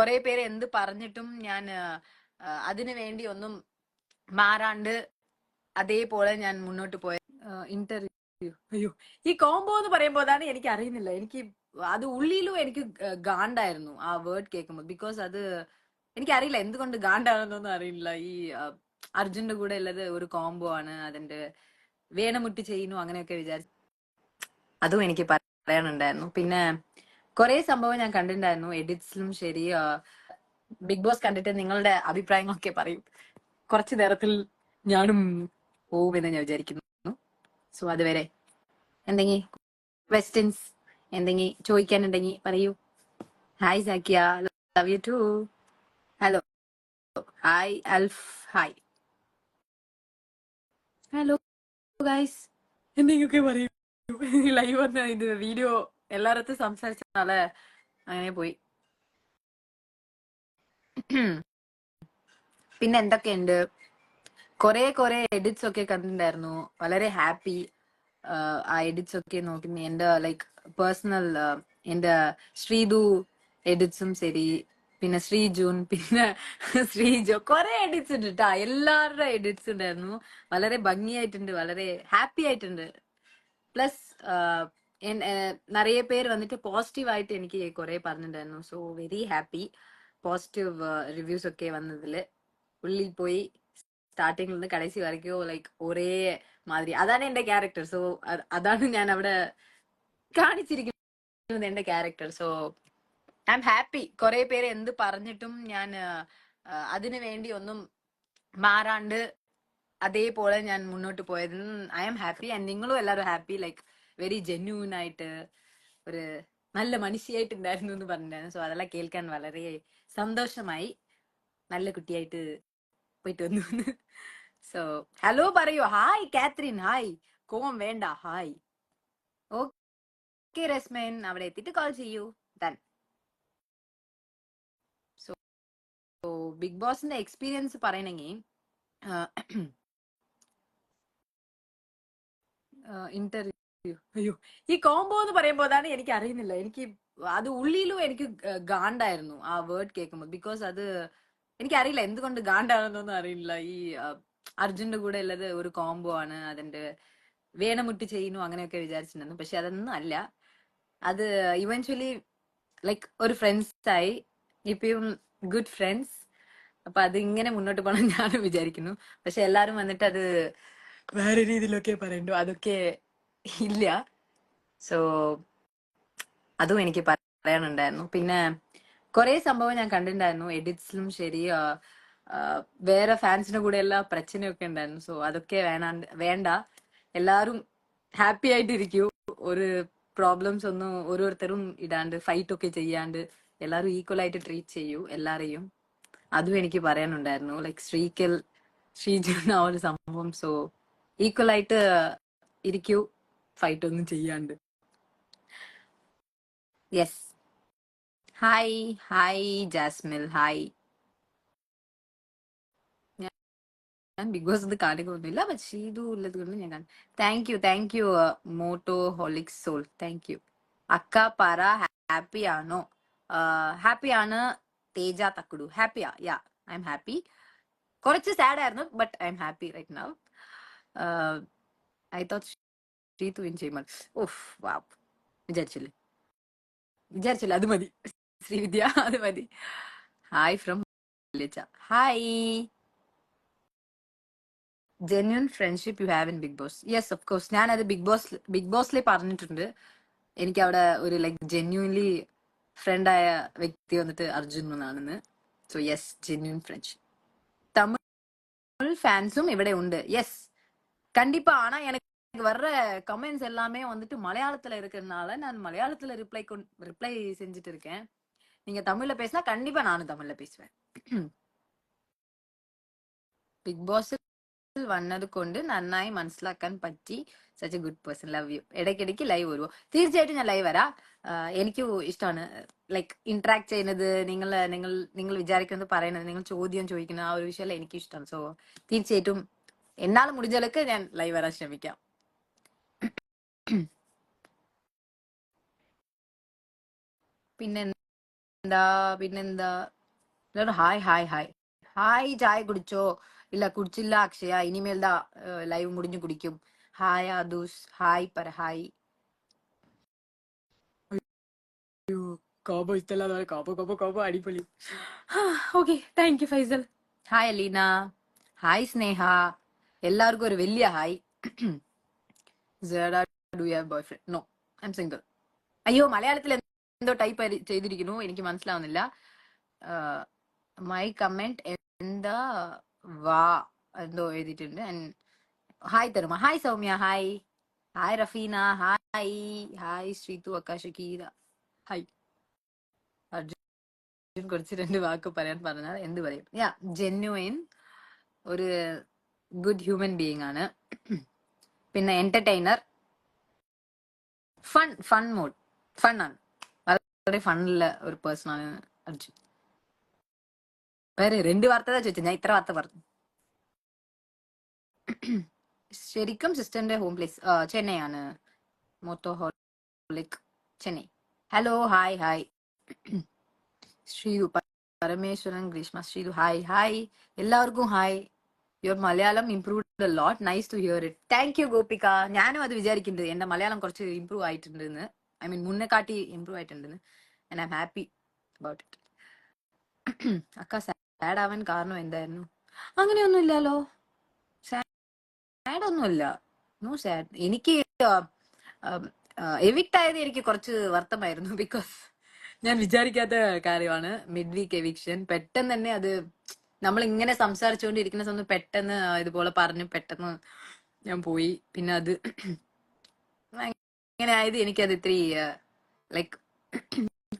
കുറെ പേര് എന്ത് പറഞ്ഞിട്ടും ഞാൻ അതിനു വേണ്ടി ഒന്നും മാറാണ്ട് അതേപോലെ ഞാൻ മുന്നോട്ട് പോയ ഇന്റർവ്യൂ അയ്യോ ഈ കോംബോ എന്ന് പറയുമ്പോൾ അതാണ് എനിക്ക് അറിയുന്നില്ല എനിക്ക് അത് ഉള്ളിലും എനിക്ക് ഗാണ്ടായിരുന്നു ആ വേർഡ് കേൾക്കുമ്പോൾ ബിക്കോസ് അത് എനിക്ക് എനിക്കറിയില്ല എന്തുകൊണ്ട് ഗാണ്ടാണെന്നൊന്നും അറിയില്ല. ഈ അർജുന്റെ കൂടെ ഉള്ളത് ഒരു കോംബോ ആണ്. അതിന്റെ വേണമുട്ടി ചെയ്യുന്നു അങ്ങനെയൊക്കെ വിചാരിച്ചു. അതും എനിക്ക് പറയാനുണ്ടായിരുന്നു. പിന്നെ കുറെ സംഭവം ഞാൻ കണ്ടിട്ടുണ്ടായിരുന്നു എഡിറ്റ്സിലും ശരി ബിഗ് ബോസ് കണ്ടിട്ട് നിങ്ങളുടെ അഭിപ്രായങ്ങളൊക്കെ പറയും. കുറച്ചു നേരത്തിൽ ഞാനും പോവുമെന്ന് ഞാൻ വിചാരിക്കുന്നു. സോ അതുവരെ എന്തെങ്കിലും ക്വസ്റ്റ്യൻസ് എന്തെങ്കിലും ചോദിക്കാനുണ്ടെങ്കിൽ പറയൂ. Hi Zakiya love you too hello hi Alf hi hello guys എന്തെങ്കിലുമൊക്കെ പറയൂ. ലൈവ് വന്ന ഇത് വീഡിയോ എല്ലായിടത്തും സംസാരിച്ചാൽ അങ്ങനെ പോയി. പിന്നെ എന്തൊക്കെയുണ്ട്? കൊറേ കൊറേ എഡിറ്റ്സ് ഒക്കെ കണ്ടിട്ടുണ്ടായിരുന്നു. വളരെ ഹാപ്പി ആ എഡിറ്റ്സ് ഒക്കെ നോക്കി എന്റെ ലൈക്ക് പേഴ്സണൽ എന്റെ ശ്രീതു എഡിറ്റ്സും ശരി. പിന്നെ ശ്രീജൂൻ പിന്നെ ശ്രീജോ കുറെ എഡിറ്റ്സ് ഉണ്ട് കേട്ടാ എല്ലാവരുടെ എഡിറ്റ്സ് ഉണ്ടായിരുന്നു. വളരെ ഭംഗിയായിട്ടുണ്ട് വളരെ ഹാപ്പി ആയിട്ടുണ്ട്. പ്ലസ് നിറയെ പേര് വന്നിട്ട് പോസിറ്റീവ് ആയിട്ട് എനിക്ക് കുറെ പറഞ്ഞിട്ടുണ്ടായിരുന്നു so very happy. Positive reviews ഒക്കെ വന്നതിൽ ഉള്ളിൽ പോയി സ്റ്റാർട്ടിംഗിൽ നിന്ന് കടൈസി വരയ്ക്കോ ലൈക്ക് ഒരേ മാതിരി. അതാണ് എന്റെ ക്യാരക്ടർ. സോ അതാണ് ഞാൻ അവിടെ കാണിച്ചിരിക്കുന്നത് എന്റെ ക്യാരക്ടർ. So I'm happy. കുറെ പേര് എന്ത് പറഞ്ഞിട്ടും ഞാൻ അതിനു വേണ്ടി ഒന്നും മാറാണ്ട് അതേപോലെ ഞാൻ മുന്നോട്ട് പോയത് ഐ എം ഹാപ്പി. ആൻഡ് നിങ്ങളും എല്ലാവരും ഹാപ്പി. ലൈക്ക് വെരി ജെന്യൂൻ ആയിട്ട് ഒരു നല്ല മനുഷ്യയായിട്ടുണ്ടായിരുന്നു എന്ന് പറഞ്ഞിട്ടുണ്ടായിരുന്നു സോ അതെല്ലാം കേൾക്കാൻ വളരെ സന്തോഷമായി. നല്ല കുട്ടിയായിട്ട് പോയിട്ട് വന്നു. സോ ഹലോ പറയൂ. ഹായ് കാത്രിൻ ഹായ് കോം വേണ്ട. ഹായ് ഓക്കെ രസ്മേൻ. അവിടെ എത്തിയിട്ട് കോൾ ചെയ്യൂ. ദൻ സോ ബിഗ് ബോസിന്റെ എക്സ്പീരിയൻസ് പറയണെങ്കിൽ ഇന്റർവ്യൂ അയ്യോ ഈ കോംബോ എന്ന് പറയുമ്പോൾ അതാണ് എനിക്ക് അറിയുന്നില്ല എനിക്ക് അത് ഉള്ളിലും എനിക്ക് ഗാണ്ടായിരുന്നു ആ വേർഡ് കേൾക്കുമ്പോൾ ബിക്കോസ് അത് എനിക്കറിയില്ല എന്തുകൊണ്ട് ഗാണ്ടാണെന്നൊന്നും അറിയില്ല. ഈ അർജുന്റെ കൂടെ ഉള്ളത് ഒരു കോംബോ ആണ്. അതിന്റെ വേണമുട്ടി ചെയ്യുന്നു അങ്ങനെയൊക്കെ വിചാരിച്ചിട്ടുണ്ടായിരുന്നു. പക്ഷെ അതൊന്നും അല്ല. അത് ഇവൻച്വലി ലൈക് ഒരു ഫ്രണ്ട്സ് ആയി. ഇപ്പം ഗുഡ് ഫ്രണ്ട്സ് അപ്പൊ അത് ഇങ്ങനെ മുന്നോട്ട് പോകണം ഞാനും വിചാരിക്കുന്നു. പക്ഷെ എല്ലാരും വന്നിട്ട് അത് വേറെ രീതിയിലൊക്കെ പറയുന്നു അതൊക്കെ ഇല്ല. സോ അതും എനിക്ക് പറയാനുണ്ടായിരുന്നു. പിന്നെ കുറെ സംഭവം ഞാൻ കണ്ടിട്ടുണ്ടായിരുന്നു എഡിറ്റ്സിലും ശരി വേറെ ഫാൻസിന്റെ കൂടെ എല്ലാ പ്രശ്നമൊക്കെ ഉണ്ടായിരുന്നു. സോ അതൊക്കെ വേണാണ്ട് വേണ്ട. എല്ലാരും ഹാപ്പി ആയിട്ടിരിക്കൂ. ഒരു പ്രോബ്ലംസ് ഒന്നും ഓരോരുത്തരും ഇടാണ്ട് ഫൈറ്റ് ഒക്കെ ചെയ്യാണ്ട് എല്ലാരും ഈക്വൽ ആയിട്ട് ട്രീറ്റ് ചെയ്യൂ എല്ലാരെയും. അതും എനിക്ക് പറയാനുണ്ടായിരുന്നു. ലൈക് ശ്രീക്കൽ ശ്രീജുന ആ ഒരു സംഭവം. സോ ഈക്വൽ ആയിട്ട് ഇരിക്കൂ. ഫൈറ്റ് ഒന്നും ചെയ്യാണ്ട്. യെസ് ഹായ് ഹായ് ജാസ്മിൽ ഹായ് ഞാൻ ബിഗ് ബോസ് ഇത് കാണിക്കൊന്നുമില്ല പക്ഷേ ഇത് ഉള്ളത് കൊണ്ട് ഞാൻ കാണും thank you thank you motoholic soul thank you അക്ക പറ ഹാപ്പി ആണോ? ഹാപ്പി ആണ് തേജ തക്കുടു. ഹാപ്പിയാ യാ ഐ എം ഹാപ്പി കുറച്ച് സാഡ് ആയിരുന്നു but I'm happy right now I thought Sreethu എൻജോയ്മാൾ ഓഫ് വാ വിചാരിച്ചില്ലേ? വിചാരിച്ചില്ല? അത് മതി. ശ്രീവിദ്യ അത് മതി. Hi from hi genuine friendship you have in big boss yes of course ഞാനത് ബിഗ് ബോസ് ബിഗ് ബോസിലെ പറഞ്ഞിട്ടുണ്ട്. എനിക്ക് അവിടെ ഒരു ലൈക്ക് ഫ്രണ്ട് ഫ്രണ്ടായ വ്യക്തി വന്നിട്ട് അർജുൻ എന്നാണെന്ന്. So yes genuine friendship Tamil ഫാൻസും ഇവിടെ ഉണ്ട്. യെസ് കണ്ടിപ്പാണ്? എനിക്ക് எனக்கு வர்ற கமெண்ட்ஸ் எல்லாமே வந்துட்டு மலையாளத்துல இருக்கிறதுனால நான் மலையாளத்துல ரிப்ளை ரிப்ளை செஞ்சுட்டு இருக்கேன் நீங்க தமிழ்ல பேசினா கண்டிப்பா நானும் தமிழ்ல பேசுவேன் ബിഗ് ബോസിൽ വന്നത് കൊണ്ട് നന്നായി മനസ്സിലാക്കാൻ പറ്റി such a good person love you ഇടയ്ക്കിടയ്ക്ക് ലൈവ് വരുമോ തീർച്ചയായിട്ടും ഞാൻ ലൈവ് വരാം ആഹ് എനിക്ക് ഇഷ്ടമാണ് ലൈക്ക് ഇന്ററാക്ട് ചെയ്യുന്നത് നിങ്ങൾ നിങ്ങൾ നിങ്ങൾ വിചാരിക്കുന്നത് പറയുന്നത് നിങ്ങൾ ചോദ്യം ചോദിക്കുന്ന ആ ഒരു വിഷയം എനിക്ക് ഇഷ്ടമാണ് സോ തീർച്ചയായിട്ടും എന്നാൽ മുടിഞ്ഞാലൊക്കെ ഞാൻ ലൈവ് വരാൻ ശ്രമിക്കാം പിന്നെ പിന്നെന്താ പിന്നെന്താ എല്ലാവരും ഹായ് ഹായ് ഹായ് ഹായ് ചായ കുടിച്ചോ ഇല്ല കുടിച്ചില്ല അക്ഷയ ഇനിമേൽ ദാ ലൈവ് മുടിഞ്ഞു കുടിക്കും ഹായ് ആദൂസ് ഹായ് പറ ഹായ് അയ്യോ കോപം ഇഷ്ടമല്ലാതെ കോപം കോപം കോപം അടിപൊളി okay thank you Faisal hi Aleena hi Sneha എല്ലാവർക്കും ഒരു വലിയ hi do you have boy friend no I'm single അയ്യോ മലയാളത്തിൽ എന്തോ ടൈപ്പ് ചെയ്തിരിക്കുന്നു. എനിക്ക് മനസ്സിലാവുന്നില്ല. മൈ കമന്റ് എന്താ? വാ എന്തോ എഴുതിയിട്ടുണ്ട്. Hi തരുമ. Hi Soumya hi hi Rafeena hi hi Sreethu അക്കാശകീര hi Arjun കുറച്ച് രണ്ട് വാക്ക് പറയാൻ പറഞ്ഞാൽ എന്ത് പറയും? യാ ജെന്യുവൻ ഒരു ഗുഡ് ഹ്യൂമൻ ബീയിങ് ആണ്. പിന്നെ entertainer fun fun mode fun ആണ്. വളരെ ഫണ്ണുള്ള ഒരു പേഴ്സൺ ആണ് അർജുൻ. വേറെ രണ്ട് വാർത്ത ചോദിച്ചു? ഞാൻ ഇത്ര വാർത്ത പറഞ്ഞു. ശരിക്കും സിസ്റ്ററിന്റെ ഹോം പ്ലേസ് ചെന്നൈ ആണ്. Motoholic Chennai. Hello hi hi Sreethu Parameswaran Greeshma Sreethu hi hi എല്ലാവർക്കും hi your Malayalam improved lot nice to hear it thank you Gopika ഞാനും അത് വിചാരിക്കുന്നുണ്ട്. എന്റെ മലയാളം കുറച്ച് ഇംപ്രൂവ് ആയിട്ടുണ്ടെന്ന്. ഐ മീൻ മുന്നേ കാട്ടി ഇംപ്രൂവ് ആയിട്ടുണ്ടെന്ന്. I'm happy about it അക്ക സാഡ് ആവാൻ കാരണം എന്തായിരുന്നു? അങ്ങനെയൊന്നും ഇല്ലല്ലോ. സാഡ് ഒന്നുമില്ല നോ സാഡ് എനിക്ക് എവിക്ട് ആയത് എനിക്ക് കുറച്ച് വർത്തമായിരുന്നു. ബിക്കോസ് ഞാൻ വിചാരിക്കാത്ത കാര്യമാണ്. മിഡ് വീക്ക് എവിക്ഷൻ പെട്ടെന്ന് തന്നെ അത് നമ്മൾ ഇങ്ങനെ സംസാരിച്ചുകൊണ്ടിരിക്കുന്ന സമയത്ത് പെട്ടെന്ന് ഇതുപോലെ പറഞ്ഞു പെട്ടെന്ന് ഞാൻ പോയി. പിന്നെ അത് ഇങ്ങനെ ആയത് എനിക്കത് ഇത്തിരി ലൈക്ക്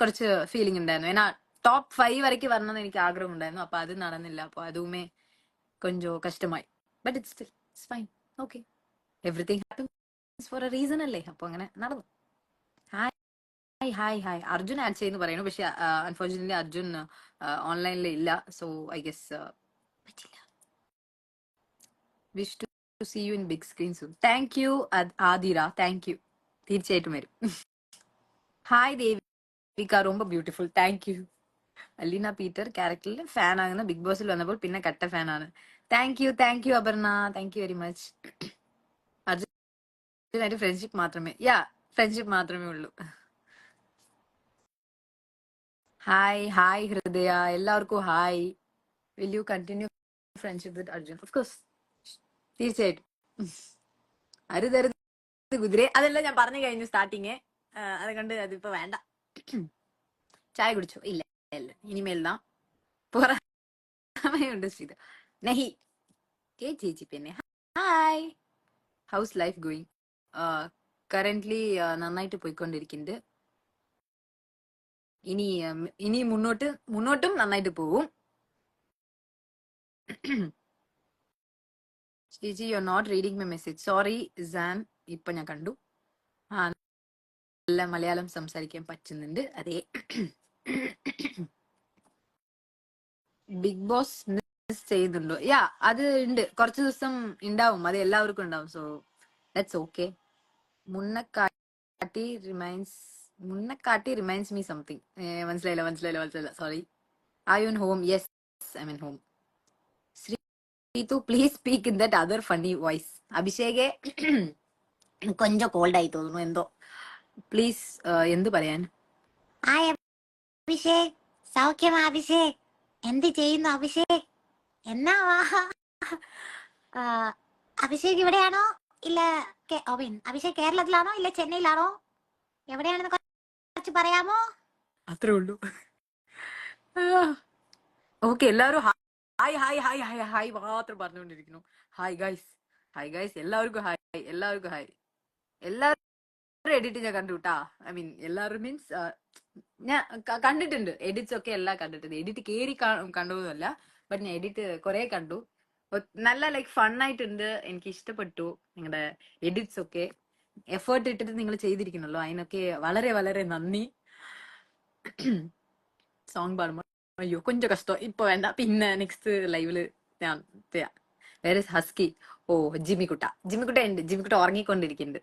കുറച്ച് ഫീലിംഗ് ഉണ്ടായിരുന്നു. ഏന്നാ ടോപ്പ് ഫൈവ് വരയ്ക്ക് വരണമെന്ന് എനിക്ക് ആഗ്രഹം ഉണ്ടായിരുന്നു അപ്പൊ അത് നടന്നില്ല. അപ്പൊ അതുമേ കൊഞ്ചോ കഷ്ടമായി. But it's it's fine okay everything happens for a reason അല്ലേ? അപ്പൊ അങ്ങനെ നടന്നു. Hi hi hi Arjun add ചെയ്യുന്നു പറയുന്നു. പക്ഷെ അൺഫോർച്ചുനേറ്റ്ലി അർജുൻ ഓൺലൈനിൽ ഇല്ല. സോ ഐ ഗെസ് പറ്റില്ല. Wish to see you in big screen soon thank you Aadhira. Thank you തീർച്ചയായിട്ടും വരും. Hi Devika. റൊമ്പ beautiful thank you Aleena Peter ക്യാരക്ടറിൽ fan ആകുന്ന ബിഗ് ബോസിൽ വന്നപ്പോൾ പിന്നെ കട്ട ഫാൻ ആണ്. Thank you thank you Aparna. Thank you very much അർജുനായിട്ട് friendship മാത്രമേ യാ friendship മാത്രമേ ഉള്ളൂ. ഹായ് ഹായ് ഹൃദയ എല്ലാവർക്കും hi will you continue friendship with Arjun of course തീർച്ചയായിട്ടും. അരുതരുത് കുതിരെ. അതെല്ലാം ഞാൻ പറഞ്ഞു കഴിഞ്ഞു സ്റ്റാർട്ടിങ് അതുകൊണ്ട് അതിപ്പോ വേണ്ട. ചായ കുടിച്ചു? ഇല്ല ഇല്ല. ഇനിമേൽ தான் പുറമേയുണ്ട് ശ്രീത നഹി. കേ ചേച്ചി പിന്നെ. Hi house life going currently നന്നായിട്ട് പോയിക്കൊണ്ടിരിക്കുന്നുണ്ട്. ഇനി ഇനി മുന്നോട്ട് മുന്നോട്ടും നന്നായിട്ട് പോവും. ചേച്ചി you are not reading my message sorry San ഇപ്പൊ ഞാൻ കണ്ടു. ആ നല്ല മലയാളം സംസാരിക്കാൻ പറ്റുന്നുണ്ട്. അതെ. ബിഗ് ബോസ് ചെയ്യുന്നുണ്ടോ യാ അത് ഉണ്ട്. കുറച്ച് ദിവസം ഉണ്ടാവും. അത് എല്ലാവർക്കും ഉണ്ടാവും. സോ ദാറ്റ്സ് ഓക്കെ മുന്നക്കാട്ടി റിമൈൻസ് മുന്നക്കാട്ടി റിമൈൻസ് മീ സംതിങ് മനസ്സിലായില്ല മനസ്സിലായില്ല മനസ്സിലായില്ല sorry I you home yes I mean home Sreethu please speak in that other funny voice അഭിഷേകെ കൊഞ്ചം കോൾഡ് ആയി തോന്നുന്നു എന്തോ പ്ലീസ് എന്ത് പറയാൻ അഭിഷേക് സൗഖ്യം അഭിഷേക് എന്ത് ചെയ്യുന്നു അഭിഷേക് എന്നാ അഭിഷേക് ഇവിടെയാണോ ഇല്ല അഭിഷേക് കേരളത്തിലാണോ ഇല്ല ചെന്നൈയിലാണോ എവിടെയാണെന്ന് കുറച്ച് പറയാമോ? അത്രേ ഉള്ളൂ. ഓക്കെ എല്ലാവരും hi hi hi hi hi മാത്രം പറഞ്ഞുകൊണ്ടിരിക്കുന്നു. Hi guys. Hi guys. എല്ലാവർക്കും ഹായ് എല്ലാവർക്കും ഹായ്. എല്ലാവരും എഡിറ്റ് ഞാൻ കണ്ടു കേട്ടാ ഐ മീൻ എല്ലാവരും മീൻസ് ഞാൻ കണ്ടിട്ടുണ്ട്. എഡിറ്റ്സ് ഒക്കെ എല്ലാം കണ്ടിട്ടുണ്ട്. എഡിറ്റ് കേറി കണ്ടതൊന്നുമല്ല ബട്ട് ഞാൻ എഡിറ്റ് കുറെ കണ്ടു. നല്ല ലൈക്ക് ഫണ്ണായിട്ടുണ്ട്. എനിക്ക് ഇഷ്ടപ്പെട്ടു നിങ്ങളുടെ എഡിറ്റ്സ് ഒക്കെ. എഫേർട്ട് ഇട്ടിട്ട് നിങ്ങൾ ചെയ്തിരിക്കണല്ലോ. അതിനൊക്കെ വളരെ വളരെ നന്ദി. സോങ് പാടുമ്പോൾ അയ്യോ കൊഞ്ചം കഷ്ടം. ഇപ്പൊ വേണ്ട. പിന്നെ നെക്സ്റ്റ് ലൈവിൽ ഞാൻ വേറെ ഹസ്കി ഓ ജിമ്മിക്കുട്ട. ജിമ്മിക്കുട്ട ഉണ്ട്. ജിമ്മിക്കുട്ട ഉറങ്ങിക്കൊണ്ടിരിക്കുന്നുണ്ട്.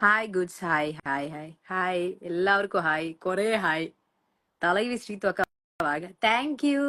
Hi guys hi hi hi hi എല്ലാവർക്കും ഹായ് കൊറേ ഹായ് തലൈവി ശ്രീത്തൊക്കെ താങ്ക് യു